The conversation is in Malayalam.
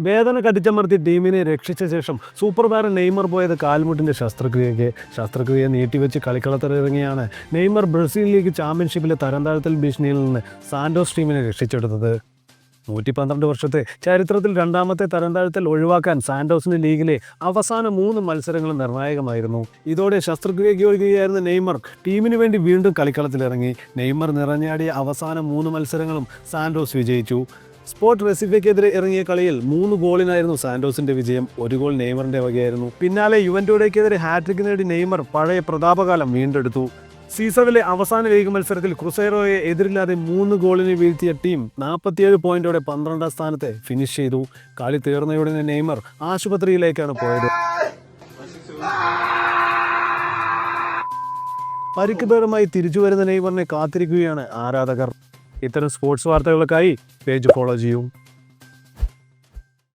വേദന കടിച്ചമർത്തി ടീമിനെ രക്ഷിച്ച ശേഷം സൂപ്പർ താരം നെയ്മർ പോയത് കാൽമുട്ടിന്റെ ശസ്ത്രക്രിയയ്ക്ക്. ശസ്ത്രക്രിയ നീട്ടിവെച്ച് കളിക്കളത്തിലിറങ്ങിയാണ് നെയ്മർ ബ്രസീൽ ലീഗ് ചാമ്പ്യൻഷിപ്പിലെ തരംതാഴ്ത്തൽ ഭീഷണിയിൽ നിന്ന് സാൻഡോസ് ടീമിനെ രക്ഷിച്ചെടുത്തത്. നൂറ്റി പന്ത്രണ്ട് വർഷത്തെ ചരിത്രത്തിൽ രണ്ടാമത്തെ തരംതാഴ്ത്തൽ ഒഴിവാക്കാൻ സാൻഡോസിന് ലീഗിലെ അവസാന മൂന്ന് മത്സരങ്ങൾ നിർണായകമായിരുന്നു. ഇതോടെ ശസ്ത്രക്രിയയ്ക്ക് ഒഴുകുകയായിരുന്ന നെയ്മർ ടീമിന് വേണ്ടി വീണ്ടും കളിക്കളത്തിലിറങ്ങി. നെയ്മർ നിറഞ്ഞാടിയ അവസാന മൂന്ന് മത്സരങ്ങളും സാൻഡോസ് വിജയിച്ചു. സ്പോർട്ട് റെസിഫയ്ക്കെതിരെ ഇറങ്ങിയ കളിയിൽ മൂന്ന് ഗോളിനായിരുന്നു സാന്റോസിന്റെ വിജയം. ഒരു ഗോൾ നെയ്മറിന്റെ വകയായിരുന്നു. പിന്നാലെ യുവന്റോഡയ്ക്കെതിരെ ഹാട്രിക് നേടി നെയ്മർ പഴയ പ്രതാപകാലം വീണ്ടെടുത്തു. സീസണിലെ അവസാന ലീഗ് മത്സരത്തിൽ ക്രുസൈറോയെ എതിരില്ലാതെ മൂന്ന് ഗോളിന് വീഴ്ത്തിയ ടീം നാൽപ്പത്തിയേഴ് പോയിന്റോടെ പന്ത്രണ്ടാം സ്ഥാനത്തെ ഫിനിഷ് ചെയ്തു. കളി തീർന്നയുടനെ നെയ്മർ ആശുപത്രിയിലേക്കാണ് പോയത്. പരിക്ക് ഭേദമായി തിരിച്ചു വരുന്ന നെയ്മറിനെ കാത്തിരിക്കുകയാണ് ആരാധകർ. ഇത്തരം സ്പോർട്സ് വാർത്തകൾക്കായി പേജ് ഫോളോ ചെയ്യൂ.